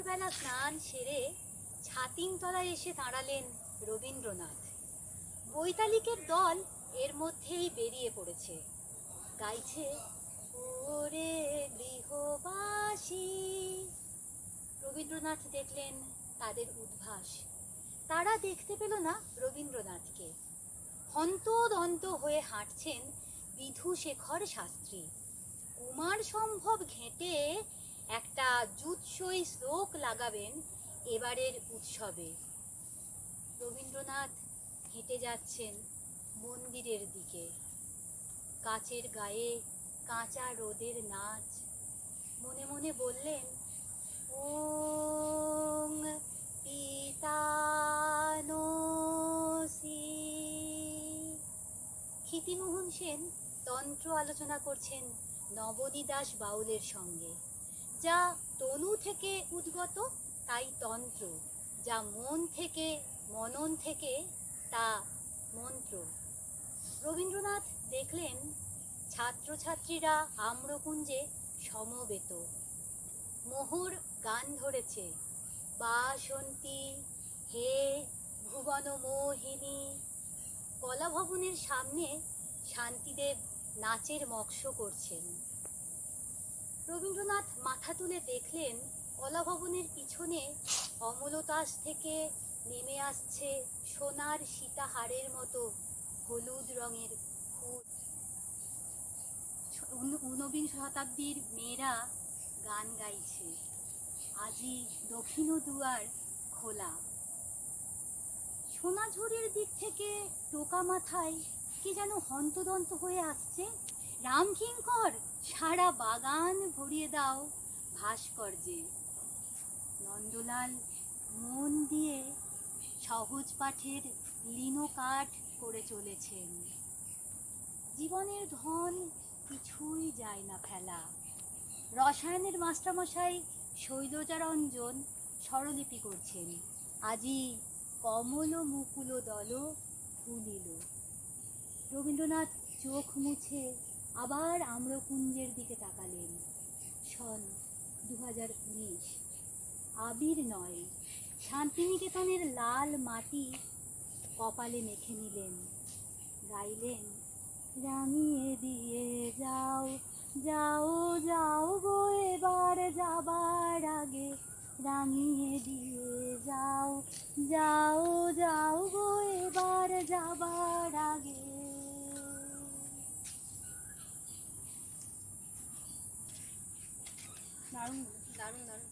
ভোরবেলা স্নান সেরে ছাতিম তলায় এসে দাঁড়ালেন রবীন্দ্রনাথ। বৈতালিকের দল এর মধ্যেই বেরিয়ে পড়েছে। গাইছে, ওরে গৃহবাসী। রবীন্দ্রনাথ দেখলেন তাদের উদ্ভাস। তারা দেখতে পেল না রবীন্দ্রনাথকে। হন্তদন্ত হয়ে হাঁটছেন বিধুশেখর শাস্ত্রী। কুমার সম্ভব ঘেঁটে একটা জুৎসই শ্লোক লাগাবেন এবারের উৎসবে। রবীন্দ্রনাথ হেঁটে যাচ্ছেন মন্দিরের দিকে। কাচের গায়ে কাঁচা রোদের নাচ। মনে মনে বললেন, ওং পিতানোসি ক্ষিতিমোহন সেন তন্ত্র আলোচনা করছেন নবনী বাউলের সঙ্গে। যা তনু থেকে উদ্গত, তাই তন্ত্র। যা মন থেকে মনন থেকে, তা মন্ত্র। রবীন্দ্রনাথ দেখলেন ছাত্রছাত্রীরা আম্রকুঞ্জে সমবেত। মোহর গান ধরেছে। বাসন্তী, হে ভুবন মোহিনী। কলাভবনের সামনে শান্তিদেব নাচের মক্ষ করছেন। রবীন্দ্রনাথ মাথা তুলে দেখলেন কলা ভবনের পিছনে অমলতাস থেকে নেমে আসছে সোনার সীতাহারের মতো হলুদ রঙের ফুল। ঊনবিংশ শতাব্দীর মেয়েরা গান গাইছে। আজি দক্ষিণ দুয়ার খোলা। সোনাঝুরির দিক থেকে টোকা মাথায় কে যেন হন্তদন্ত হয়ে আসছে। রামকিঙ্কর, সারা বাগান ভরিয়ে দাও ভাস্কর্যে। নন্দলাল মন দিয়ে সহজ পাঠের লিনো কাঠ করে চলেছেন। জীবনের ধন কিছুই যায় না ফেলা। রসায়নের মাস্টারমশাই শৈলজারঞ্জন স্বরলিপি করছেন। আজি কমল মুকুল দল ফুলিল রবীন্দ্রনাথ চোখ মুছে আবার আম্রকুঞ্জের দিকে তাকালেন। সন দু হাজার উনিশ, আবির নয়, শান্তিনিকেতনের লাল মাটি কপালে মেখে নিলেন। গাইলেন রাঙিয়ে দিয়ে যাও যাও যাও গো এবার যাবার আগে। রাঙিয়ে দিয়ে যাও যাও যাও গো এবার যাবার 나름 나름 나름.